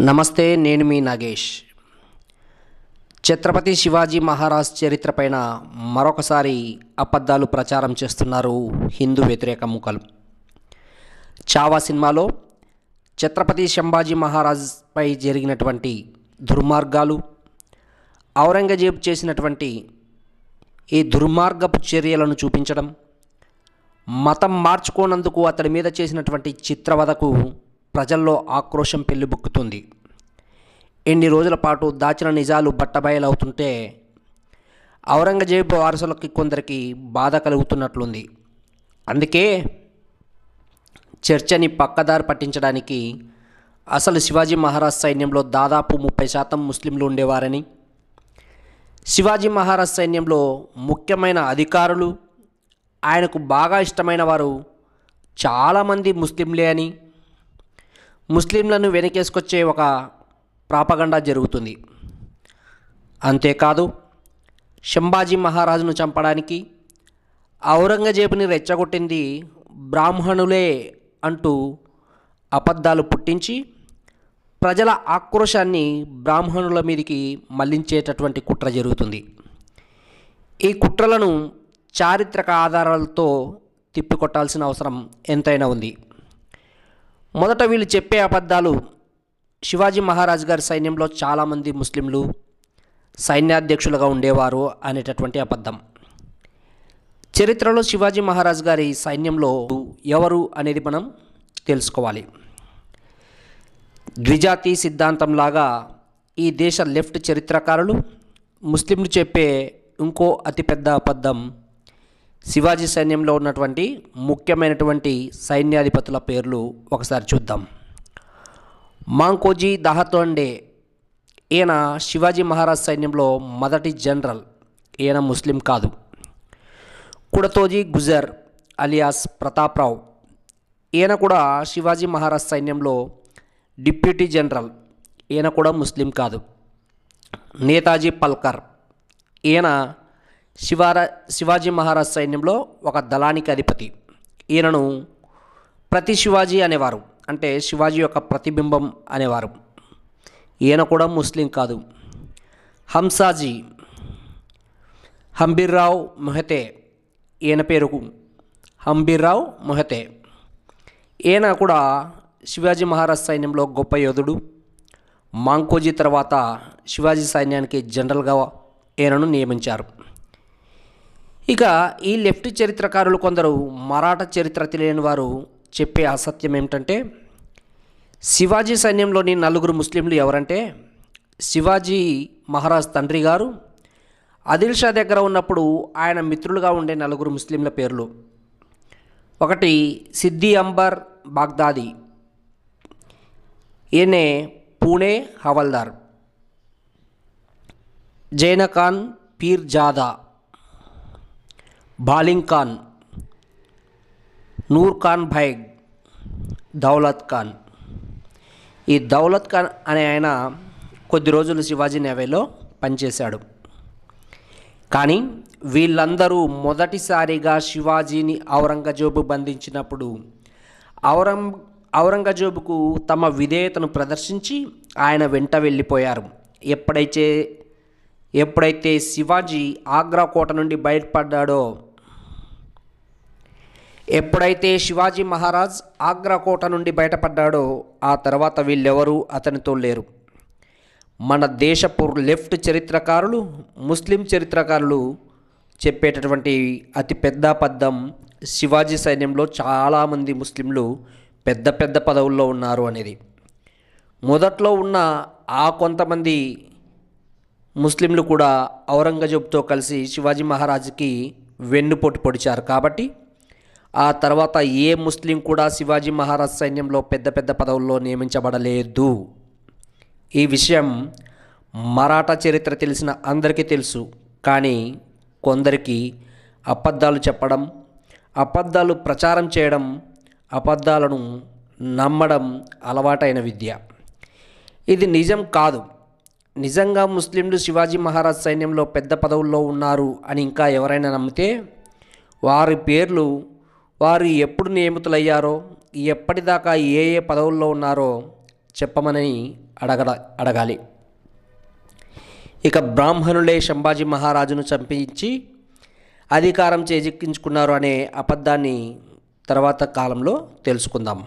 నమస్తే నేను మీ నాగేష్. ఛత్రపతి శివాజీ మహారాజ్ చరిత్రపైన మరొకసారి అబద్ధాలు ప్రచారం చేస్తున్నారు హిందూ వ్యతిరేక ముఖలు. చావా సినిమాలో ఛత్రపతి శంభాజీ మహారాజ్పై జరిగినటువంటి దుర్మార్గాలు ఔరంగజేబు చేసినటువంటి ఈ దుర్మార్గపు చర్యలను చూపించడం మతం మార్చుకోనందుకు అతడి మీద చేసినటువంటి చిత్రవధకు ప్రజల్లో ఆక్రోశం పెళ్ళిబుక్కుతుంది ఎన్ని రోజుల పాటు దాచిన నిజాలు బట్టబయలవుతుంటే ఔరంగజేబు వారసులకి కొందరికి బాధ కలుగుతున్నట్లుంది. అందుకే చర్చని పక్కదారి పట్టించడానికి అసలు శివాజీ మహారాజ్ సైన్యంలో దాదాపు ముప్పై శాతం ముస్లింలు ఉండేవారని శివాజీ మహారాజ్ సైన్యంలో ముఖ్యమైన అధికారులు ఆయనకు బాగా ఇష్టమైన వారు చాలామంది ముస్లింలే అని ముస్లింలను వెనకేసుకొచ్చే ఒక ప్రాపగండా జరుగుతుంది. అంతేకాదు శంభాజీ మహారాజును చంపడానికి ఔరంగజేబుని రెచ్చగొట్టింది బ్రాహ్మణులే అంటూ అబద్ధాలు పుట్టించి ప్రజల ఆక్రోశాన్ని బ్రాహ్మణుల మీదకి మళ్ళించేటటువంటి కుట్ర జరుగుతుంది. ఈ కుట్రలను చారిత్రక ఆధారాలతో తిప్పికొట్టాల్సిన అవసరం ఎంతైనా ఉంది. మొదట వీళ్ళు చెప్పే అబద్ధాలు శివాజీ మహారాజ్ గారి సైన్యంలో చాలామంది ముస్లింలు సైన్యాధ్యక్షులుగా ఉండేవారు అనేటటువంటి అబద్ధం. చరిత్రలో శివాజీ మహారాజ్ గారి సైన్యంలో ఎవరు అనేది మనం తెలుసుకోవాలి. ద్విజాతి సిద్ధాంతంలాగా ఈ దేశ లెఫ్ట్ చరిత్రకారులు ముస్లింలు చెప్పే ఇంకో అతిపెద్ద అబద్ధం శివాజీ సైన్యంలో ఉన్నటువంటి ముఖ్యమైనటువంటి సైన్యాధిపతుల పేర్లు ఒకసారి చూద్దాం. మాంకోజీ దహతోండే ఈయన శివాజీ మహారాజ్ సైన్యంలో మొదటి జనరల్ ఈయన ముస్లిం కాదు. కుడతోజీ గుజర్ అలియాస్ ప్రతాప్రావు ఈయన కూడా శివాజీ మహారాజ్ సైన్యంలో డిప్యూటీ జనరల్ ఈయన కూడా ముస్లిం కాదు. నేతాజీ పల్కర్ ఈయన శివారా శివాజీ మహారాజ్ సైన్యంలో ఒక దళానికి అధిపతి. ఈయనను ప్రతి శివాజీ అనేవారు. అంటే శివాజీ యొక్క ప్రతిబింబం అనేవారు. ఈయన కూడా ముస్లిం కాదు. హంసాజీ హంబీర్రావు మొహతే ఈయన పేరుకు. హంబీర్రావు మొహతే. ఈయన కూడా శివాజీ మహారాజ్ సైన్యంలో గొప్ప యోధుడు. మాంకోజీ తర్వాత శివాజీ సైన్యానికి జనరల్గా ఈయనను నియమించారు. ఇక ఈ లెఫ్ట్ చరిత్రకారులు కొందరు మరాఠా చరిత్ర తెలియని వారు చెప్పే అసత్యం ఏమిటంటే శివాజీ సైన్యంలోని నలుగురు ముస్లింలు ఎవరంటే శివాజీ మహారాజ్ తండ్రి గారు ఆదిల్ షా దగ్గర ఉన్నప్పుడు ఆయన మిత్రులుగా ఉండే నలుగురు ముస్లింల పేర్లు. ఒకటి సిద్ది అంబర్ బాగ్దాది ఈయనే పూణే హవల్దార్. జైనఖాన్ పీర్ జాదా. బాలింగ్ ఖాన్ నూర్ ఖాన్ భైగ్ దౌలత్ ఖాన్. ఈ దౌలత్ ఖాన్ అనే ఆయన కొద్ది రోజులు శివాజీ నేవీలో పనిచేశాడు. కానీ వీళ్ళందరూ మొదటిసారిగా శివాజీని ఔరంగజేబు బంధించినప్పుడు ఔరం ఔరంగజేబుకు తమ విధేయతను ప్రదర్శించి ఆయన వెంట వెళ్ళిపోయారు. ఎప్పుడైతే ఎప్పుడైతే శివాజీ ఆగ్రా కోట నుండి బయటపడ్డాడో ఎప్పుడైతే శివాజీ మహారాజ్ ఆగ్రా కోట నుండి బయటపడ్డాడో ఆ తర్వాత వీళ్ళెవరూ అతనితో లేరు. మన దేశపు లెఫ్ట్ చరిత్రకారులు ముస్లిం చరిత్రకారులు చెప్పేటటువంటి అతి పెద్ద పద్దం శివాజీ సైన్యంలో చాలామంది ముస్లింలు పెద్ద పెద్ద పదవుల్లో ఉన్నారు అనేది. మొదట్లో ఉన్న ఆ కొంతమంది ముస్లింలు కూడా ఔరంగజేబుతో కలిసి శివాజీ మహారాజుకి వెన్నుపోటు పొడిచారు కాబట్టి ఆ తర్వాత ఏ ముస్లిం కూడా శివాజీ మహారాజ్ సైన్యంలో పెద్ద పెద్ద పదవుల్లో నియమించబడలేదు. ఈ విషయం మరాఠా చరిత్ర తెలిసిన అందరికీ తెలుసు. కానీ కొందరికి అబద్ధాలు చెప్పడం అబద్ధాలు ప్రచారం చేయడం అబద్ధాలను నమ్మడం అలవాటైన విద్య. ఇది నిజం కాదు. నిజంగా ముస్లింలు శివాజీ మహారాజ్ సైన్యంలో పెద్ద పదవుల్లో ఉన్నారు అని ఇంకా ఎవరైనా నమ్మితే వారి పేర్లు వారు ఎప్పుడు నియమితులయ్యారో ఎప్పటిదాకా ఏ ఏ పదవుల్లో ఉన్నారో చెప్పమని అడగ అడగాలి. ఇక బ్రాహ్మణులే శంభాజీ మహారాజును చంపించి అధికారం చేజిక్కించుకున్నారు అనే అబద్ధాన్ని తర్వాత కాలంలో తెలుసుకుందాం.